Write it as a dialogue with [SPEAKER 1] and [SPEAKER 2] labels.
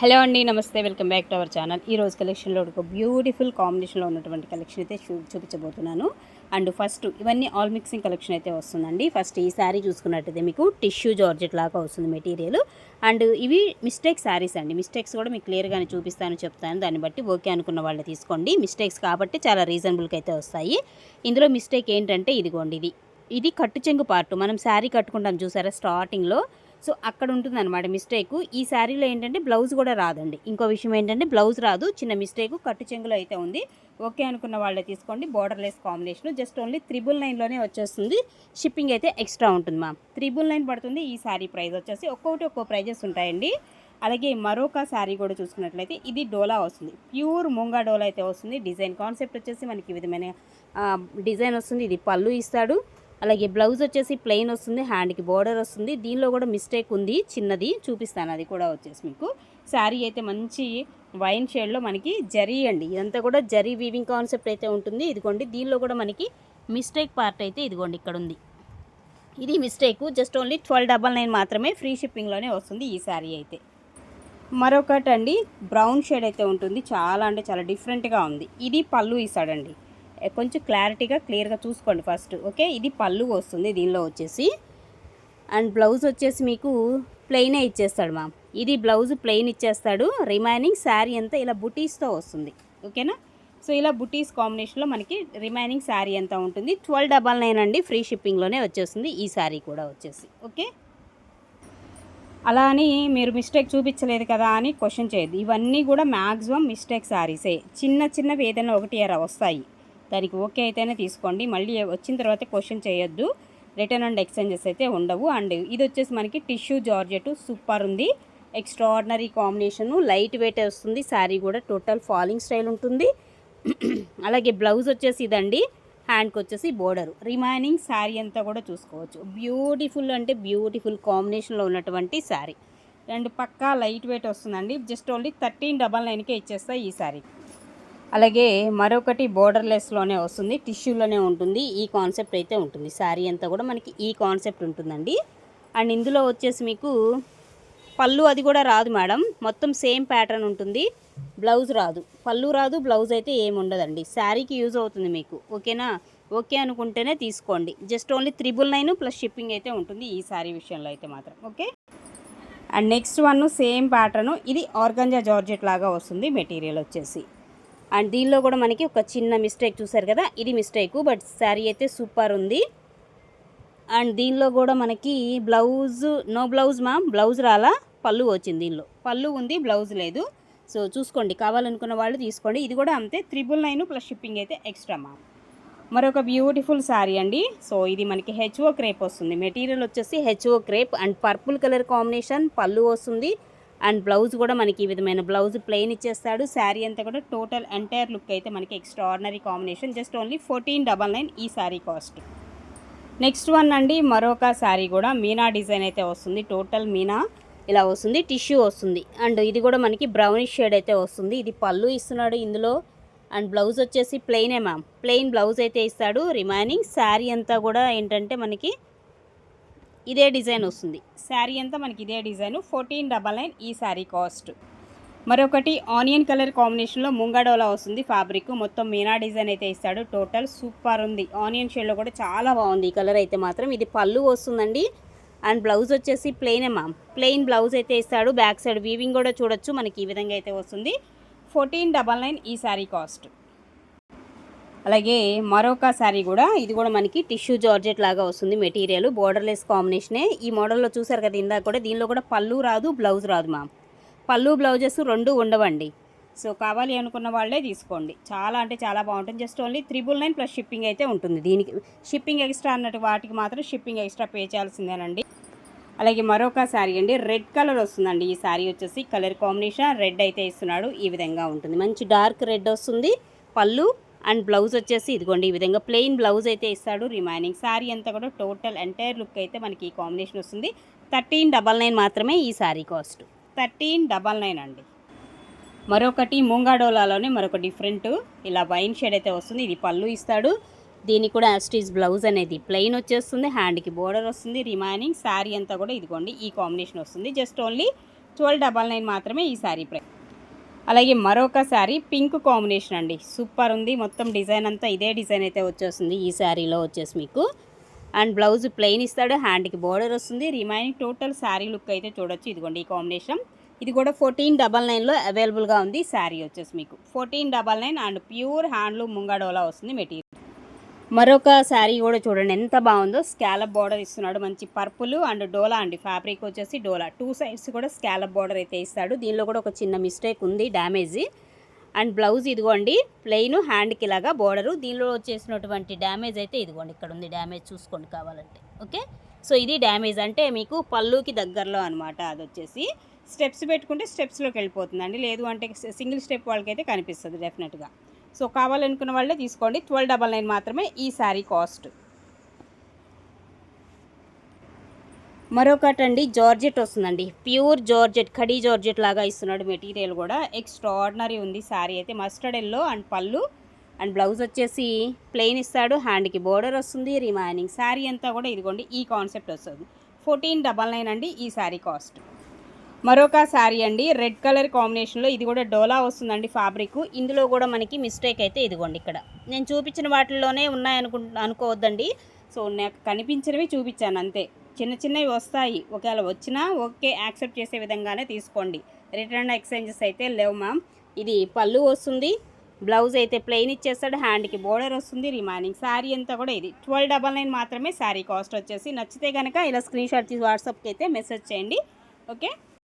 [SPEAKER 1] Hello అండి నమస్తే welcome back to our channel. ఈ రోజు కలెక్షన్లో ఒక బ్యూటిఫుల్ కాంబినేషన్లో ఉన్నటువంటి కలెక్షన్ అయితే చూ చూపించబోతున్నాను. అండ్ ఫస్ట్ ఇవన్నీ ఆల్ మిక్సింగ్ కలెక్షన్ అయితే వస్తుందండి. ఫస్ట్ ఈ శారీ చూసుకున్నట్టయితే మీకు టిష్యూ జార్జెట్ లాగా వస్తుంది మెటీరియల్ అండ్ ఇవి మిస్టేక్ శారీస్ అండి. మిస్టేక్స్ కూడా మీకు క్లియర్గానే చూపిస్తాను చెప్తాను. దాన్ని బట్టి ఓకే అనుకున్న వాళ్ళు తీసుకోండి. మిస్టేక్స్ కాబట్టి చాలా రీజనబుల్కి అయితే వస్తాయి. ఇందులో మిస్టేక్ ఏంటంటే ఇదిగోండి ఇది. ఇది కట్టు చెంగు పార్ట్ మనం శారీ కట్టుకుంటాం చూసారా? స్టార్టింగ్లో సో అక్కడ ఉంటుంది అనమాట మిస్టేక్. ఈ శారీలో ఏంటంటే బ్లౌజ్ కూడా రాదండి. ఇంకో విషయం ఏంటంటే బ్లౌజ్ రాదు చిన్న మిస్టేక్ కట్టు చెంగులో అయితే ఉంది. ఓకే అనుకున్న వాళ్ళే తీసుకోండి borderless combination just only triple నైన్లోనే వచ్చేస్తుంది. షిప్పింగ్ అయితే ఎక్స్ట్రా ఉంటుంది మ్యామ్ త్రిబుల్ నైన్ పడుతుంది ఈ శారీ ప్రైస్ వచ్చేసి. ఒక్కొక్కటి ఒక్కో ప్రైజెస్ ఉంటాయండి. అలాగే మరొక శారీ కూడా చూసుకున్నట్లయితే ఇది డోలా వస్తుంది. ప్యూర్ ముంగా డోలా అయితే వస్తుంది. డిజైన్ కాన్సెప్ట్ వచ్చేసి మనకి విధమైన డిజైన్ వస్తుంది. ఇది పళ్ళు ఇస్తాడు. అలాగే బ్లౌజ్ వచ్చేసి ప్లెయిన్ వస్తుంది హ్యాండ్కి బోర్డర్ వస్తుంది. దీనిలో కూడా మిస్టేక్ ఉంది చిన్నది చూపిస్తాను అది కూడా వచ్చేసి మీకు. శారీ అయితే మంచి వైన్ షేడ్లో మనకి జరీ అండి. ఇదంతా కూడా జరీ వీవింగ్ కాన్సెప్ట్ అయితే ఉంటుంది. ఇదిగోండి దీనిలో కూడా మనకి మిస్టేక్ పార్ట్ అయితే ఇదిగోండి ఇక్కడ ఉంది. ఇది mistake just only twelve double nine మాత్రమే ఫ్రీ షిప్పింగ్లోనే వస్తుంది ఈ శారీ అయితే. మరొకటి అండి బ్రౌన్ షేడ్ అయితే ఉంటుంది. చాలా అంటే చాలా డిఫరెంట్గా ఉంది. ఇది పళ్ళు ఇస్తాడండి కొంచెం క్లారిటీగా క్లియర్గా చూసుకోండి ఫస్ట్ ఓకే? ఇది పళ్ళు వస్తుంది దీనిలో వచ్చేసి. అండ్ బ్లౌజ్ వచ్చేసి మీకు ప్లెయినే ఇచ్చేస్తాడు మ్యామ్. ఇది బ్లౌజ్ ప్లెయిన్ ఇచ్చేస్తాడు. రిమైనింగ్ శారీ అంతా ఇలా బుటీస్తో వస్తుంది ఓకేనా? సో ఇలా బుటీస్ కాంబినేషన్లో మనకి రిమైనింగ్ శారీ అంతా ఉంటుంది. ట్వెల్వ్ డబల్ నైన్ అండి ఫ్రీ షిప్పింగ్లోనే వచ్చేస్తుంది ఈ శారీ కూడా వచ్చేసి ఓకే? అలా అని మీరు మిస్టేక్ చూపించలేదు కదా అని క్వశ్చన్ చేయదు ఇవన్నీ కూడా మ్యాక్సిమం మిస్టేక్ శారీసే. చిన్న చిన్నవి ఏదైనా ఒకటి అరా వస్తాయి. దానికి ఓకే అయితేనే తీసుకోండి. మళ్ళీ వచ్చిన తర్వాత క్వశ్చన్ చేయొద్దు. రిటర్న్ అండ్ ఎక్స్చేంజెస్ అయితే ఉండవు. అండ్ ఇది వచ్చేసి మనకి టిష్యూ జార్జెట్ సూపర్ ఉంది. ఎక్స్ట్రాడినరీ కాంబినేషను లైట్ వెయిట్ వస్తుంది. శారీ కూడా టోటల్ ఫాలింగ్ స్టైల్ ఉంటుంది. అలాగే బ్లౌజ్ వచ్చేసి ఇదండి. హ్యాండ్కి వచ్చేసి బోర్డర్ రిమైనింగ్ శారీ అంతా కూడా చూసుకోవచ్చు. బ్యూటిఫుల్ అంటే బ్యూటిఫుల్ కాంబినేషన్లో ఉన్నటువంటి శారీ అండ్ పక్కా లైట్ వెయిట్ వస్తుందండి. జస్ట్ ఓన్లీ థర్టీన్ డబల్ నైన్కే ఇచ్చేస్తాయి ఈ శారీ అలాగే మరొకటి బోర్డర్లెస్లోనే వస్తుంది టిష్యూలోనే ఉంటుంది. ఈ కాన్సెప్ట్ అయితే ఉంటుంది. శారీ అంతా కూడా మనకి ఈ కాన్సెప్ట్ ఉంటుందండి. అండ్ ఇందులో వచ్చేసి మీకు పళ్ళు అది కూడా రాదు మేడం. మొత్తం సేమ్ ప్యాటర్న్ ఉంటుంది. బ్లౌజ్ రాదు. పళ్ళు రాదు బ్లౌజ్ అయితే ఏమి ఉండదండి. శారీకి యూజ్ అవుతుంది మీకు. ఓకేనా? ఓకే అనుకుంటేనే తీసుకోండి. Just only triple nine plus shipping అయితే ఉంటుంది ఈ శారీ విషయంలో అయితే మాత్రం. Okay? And next one same pattern. ఇది ఆర్గంజా జార్జెట్ లాగా వస్తుంది మెటీరియల్ వచ్చేసి. అండ్ దీనిలో కూడా మనకి ఒక చిన్న మిస్టేక్ చూసారు కదా? ఇది మిస్టేక్ బట్ శారీ అయితే సూపర్ ఉంది. అండ్ దీనిలో కూడా మనకి blouse no blouse ma'am blouse రాలా? పళ్ళు వచ్చింది దీనిలో. పళ్ళు ఉంది బ్లౌజ్ లేదు. సో చూసుకోండి కావాలనుకున్న వాళ్ళు తీసుకోండి. ఇది కూడా అంతే త్రిబుల్ నైన్ ప్లస్ షిప్పింగ్ అయితే ఎక్స్ట్రా మ్యామ్. మరొక బ్యూటిఫుల్ శారీ అండి. సో ఇది మనకి హెచ్ఓ క్రేప్ వస్తుంది. మెటీరియల్ వచ్చేసి H O crepe and purple colour combination పళ్ళు వస్తుంది. అండ్ బ్లౌజ్ కూడా మనకి ఈ విధమైన బ్లౌజ్ ప్లెయిన్ ఇచ్చేస్తాడు. శారీ అంతా కూడా టోటల్ ఎంటైర్ లుక్ అయితే మనకి extraordinary combination. Just only fourteen double nine ఈ శారీ కాస్ట్. నెక్స్ట్ వన్ అండి మరొక శారీ కూడా మీనా డిజైన్ అయితే వస్తుంది. టోటల్ మీనా ఇలా వస్తుంది టిష్యూ వస్తుంది. అండ్ ఇది కూడా మనకి బ్రౌనిష్ షేడ్ అయితే వస్తుంది. ఇది పళ్ళు ఇస్తున్నాడు ఇందులో. అండ్ బ్లౌజ్ వచ్చేసి ప్లెయినే మ్యామ్. ప్లెయిన్ బ్లౌజ్ అయితే ఇస్తాడు. రిమైనింగ్ శారీ అంతా కూడా ఏంటంటే మనకి ఇదే డిజైన్ వస్తుంది. శారీ అంతా మనకి ఇదే డిజైన్. ఫోర్టీన్ డబల్ నైన్ ఈ శారీ కాస్ట్. మరొకటి ఆనియన్ కలర్ కాంబినేషన్లో ముంగడోలా వస్తుంది ఫ్యాబ్రిక్. మొత్తం మీనా డిజైన్ అయితే ఇస్తాడు. టోటల్ సూపర్ ఉంది. ఆనియన్ షేడ్లో కూడా చాలా బాగుంది. ఈ కలర్ అయితే మాత్రం ఇది పళ్ళు వస్తుందండి. అండ్ బ్లౌజ్ వచ్చేసి ప్లెయిన్ మ్యామ్. ప్లెయిన్ బ్లౌజ్ అయితే ఇస్తాడు. బ్యాక్ సైడ్ వీవింగ్ కూడా చూడొచ్చు. మనకి ఈ విధంగా అయితే వస్తుంది. ఫోర్టీన్ డబల్ నైన్ ఈ శారీ కాస్ట్. అలాగే మరొక శారీ కూడా ఇది కూడా మనకి టిష్యూ జార్జెట్ లాగా వస్తుంది మెటీరియల్ బోర్డర్లెస్ కాంబినేషనే ఈ మోడల్లో చూసారు కదా ఇందాక కూడా దీనిలో కూడా పళ్ళు రాదు బ్లౌజ్ రాదు మ్యామ్ పళ్ళు బ్లౌజెస్ రెండు ఉండవండి. సో కావాలి అనుకున్న వాళ్ళే తీసుకోండి. చాలా అంటే చాలా బాగుంటుంది. Just only triple nine plus shipping అయితే ఉంటుంది. దీనికి షిప్పింగ్ ఎక్స్ట్రా అన్నట్టు వాటికి మాత్రం షిప్పింగ్ ఎక్స్ట్రా పే చేయాల్సిందేనండి. అలాగే మరొక శారీ అండి రెడ్ కలర్ వస్తుందండి. ఈ శారీ వచ్చేసి కలర్ కాంబినేషన్ రెడ్ అయితే ఇస్తున్నాడు. ఈ విధంగా ఉంటుంది. మంచి డార్క్ రెడ్ వస్తుంది. పళ్ళు అండ్ బ్లౌజ్ వచ్చేసి ఇదిగోండి ఈ విధంగా ప్లెయిన్ బ్లౌజ్ అయితే ఇస్తాడు రిమైనింగ్. శారీ అంతా కూడా టోటల్ ఎంటైర్ లుక్ అయితే మనకి ఈ కాంబినేషన్ వస్తుంది. థర్టీన్ డబల్ నైన్ మాత్రమే ఈ sari cost. Thirteen double nine అండి. మరొకటి ముంగాడోలాలోనే మరొక డిఫరెంట్ ఇలా వైన్ షేడ్ అయితే వస్తుంది. ఇది పళ్ళు ఇస్తాడు. దీనికి కూడా యాస్టీజ్ బ్లౌజ్ అనేది ప్లెయిన్ వచ్చేస్తుంది. హ్యాండ్కి బోర్డర్ వస్తుంది. రిమైనింగ్ శారీ అంతా కూడా ఇదిగోండి ఈ కాంబినేషన్ వస్తుంది. Just only twelve double nine మాత్రమే ఈ శారీ ప్రైస్. అలాగే మరొక శారీ పింక్ కాంబినేషన్ అండి. సూపర్ ఉంది. మొత్తం డిజైన్ అంతా ఇదే డిజైన్ అయితే వచ్చేస్తుంది ఈ శారీలో వచ్చేసి మీకు. అండ్ బ్లౌజ్ ప్లెయిన్ ఇస్తాడు. హ్యాండ్కి బోర్డర్ వస్తుంది. రిమైనింగ్ టోటల్ శారీ లుక్ అయితే చూడొచ్చు. ఇదిగోండి ఈ కాంబినేషన్. ఇది కూడా ఫోర్టీన్ డబల్ నైన్లో అవైలబుల్గా ఉంది శారీ వచ్చేసి మీకు. Fourteen double nine and pure handloom ముంగడోలా వస్తుంది మెటీరియల్. మరొక శారీ కూడా చూడండి. ఎంత బాగుందో. స్కాలప్ బార్డర్ ఇస్తున్నాడు. మంచి పర్పుల్ అండ్ డోలా అండి. ఫ్యాబ్రిక్ వచ్చేసి డోలా. టూ సైడ్స్ కూడా స్కాలప్ బార్డర్ అయితే ఇస్తాడు. దీనిలో కూడా ఒక చిన్న మిస్టేక్ ఉంది. డ్యామేజ్ అండ్ బ్లౌజ్ ఇదిగోండి. ప్లెయిన్ హ్యాండ్కి ఇలాగా బోర్డరు. దీనిలో వచ్చేసినటువంటి డ్యామేజ్ అయితే ఇదిగోండి. ఇక్కడ ఉంది డ్యామేజ్ చూసుకోండి కావాలంటే. ఓకే? సో ఇది డ్యామేజ్ అంటే మీకు పళ్ళుకి దగ్గరలో అనమాట అది వచ్చేసి. స్టెప్స్ పెట్టుకుంటే స్టెప్స్లోకి వెళ్ళిపోతుందండి. లేదు అంటే సింగిల్ స్టెప్ వాళ్ళకైతే కనిపిస్తుంది డెఫినెట్గా. సో కావాలనుకున్న వాళ్ళే తీసుకోండి. ట్వెల్వ్ డబల్ నైన్ మాత్రమే ఈ శారీ కాస్ట్. మరొకటి అండి జార్జెట్ వస్తుందండి. ప్యూర్ జార్జెట్ ఖడీ జార్జెట్ లాగా ఇస్తున్నాడు మెటీరియల్ కూడా. ఎక్స్ట్రాడినరీ ఉంది శారీ అయితే. మస్టర్డ్ ఎల్లో అండ్ పళ్ళు. అండ్ బ్లౌజ్ వచ్చేసి ప్లెయిన్ ఇస్తాడు. హ్యాండ్కి బోర్డర్ వస్తుంది. రిమైనింగ్ శారీ అంతా కూడా ఇదిగోండి ఈ కాన్సెప్ట్ వస్తుంది. ఫోర్టీన్ డబల్ నైన్ అండి ఈ శారీ కాస్ట్. మరొక శారీ అండి. రెడ్ కలర్ కాంబినేషన్లో ఇది కూడా డోలా వస్తుందండి ఫ్యాబ్రిక్. ఇందులో కూడా మనకి మిస్టేక్ అయితే ఇదిగోండి ఇక్కడ. నేను చూపించిన వాటిల్లోనే ఉన్నాయనుకు అనుకోవద్దండి. సో నాకు కనిపించినవి చూపించాను అంతే. చిన్న చిన్నవి వస్తాయి. ఒకవేళ వచ్చినా ఓకే యాక్సెప్ట్ చేసే విధంగానే తీసుకోండి. రిటర్న్ ఎక్స్చేంజెస్ అయితే లేవు మ్యామ్. ఇది పళ్ళు వస్తుంది. బ్లౌజ్ అయితే ప్లెయిన్ ఇచ్చేస్తాడు. హ్యాండ్కి బోర్డర్ వస్తుంది. రిమైనింగ్ శారీ అంతా కూడా ఇది. ట్వెల్వ్ డబల్ నైన్ మాత్రమే శారీ కాస్ట్ వచ్చేసి. నచ్చితే కనుక ఇలా స్క్రీన్ షాట్ తీసి వాట్సాప్కి అయితే మెసేజ్ చేయండి. ఓకే?